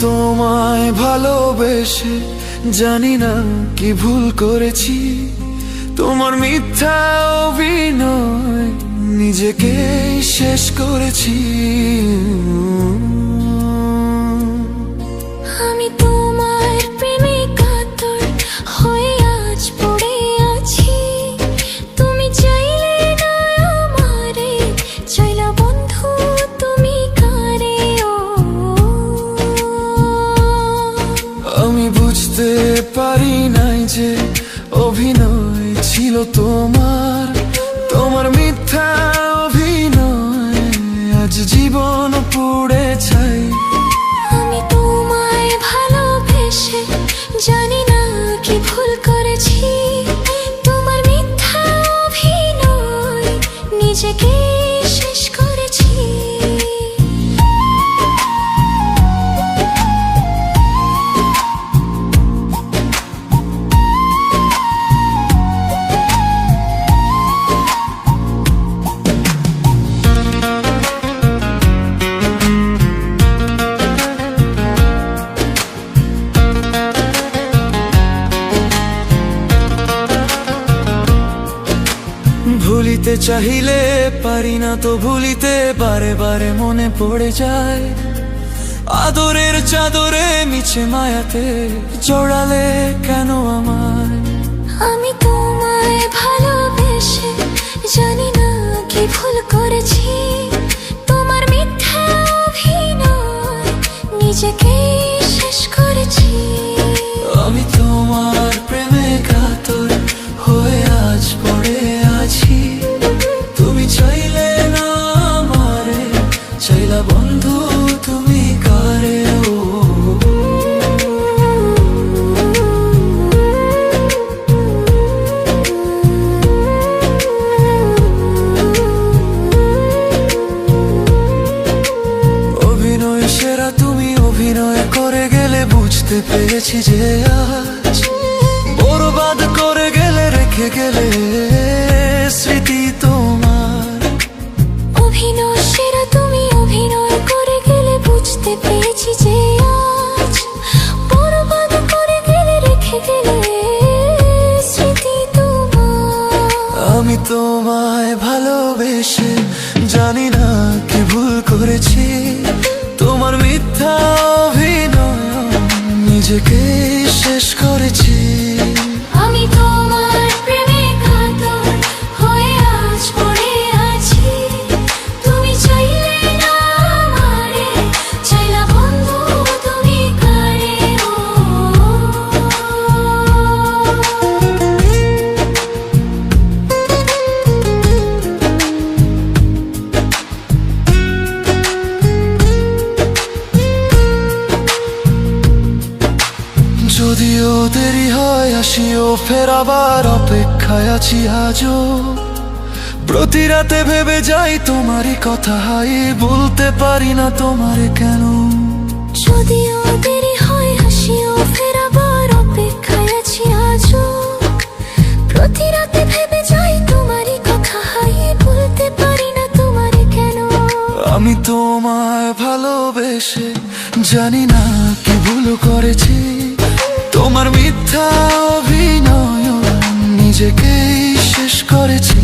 তোমায় ভালোবেসে জানি না কি ভুল করেছি। তোমার মিথ্যা অভিনয় নিজেকে শেষ করেছি। তোমার তোমার মিথ্যা অভিনয়। আজ জীবন পুড়ে ছাই। আমি তোমায় ভালোবেসে জানি না কি ভুল করেছি। তোমার মিথ্যা অভিনয়, নিজেকে চাহিলে পারি না তো ভুলিতে, বারে বারে মনে পড়ে যায়। আদরের চাদরে মিছে মায়াতে জড়ালে কেন আমায়? আমি তোমায় ভালোবেসে জানি না কি ভুল করেছি। তোমার মিথ্যা অভিনয় নিজেকে পেরেছি আজ বরবাদ করে গেলে রেখে গেলে স্মৃতি তোমার। অভিনয় সেরা তুমি অভিনয় করে গেলে বুঝতে পেরেছি যে আজ বরবাদ করে গেলে রেখে গেলে স্মৃতি তোমার। আমি তোমায় ভালোবেসে জানি না কি ভুল করেছি। তোমার মিথ্যা অভিনয় নিজেকে শেষ করেছি যদিও দেরি হয় আসিও ফের আবার অপেক্ষায় আছি আজও। প্রতি রাতে ভেবে যাই তোমারই কথা হাই বলতে পারি না তোমারে কেন। যদিও দেরি হয় হাসিও ফেরাবার অপেক্ষায় আছি আজও। প্রতি রাতে ভেবে যাই তোমারই কথা হারিয়ে বলতে পারি না তোমারে কেন। আমি তোমায় ভালোবেসে জানি না কি ভুল করেছি। তোমার মিথ্যা অভিনয় নিজেকে শেষ করেছে।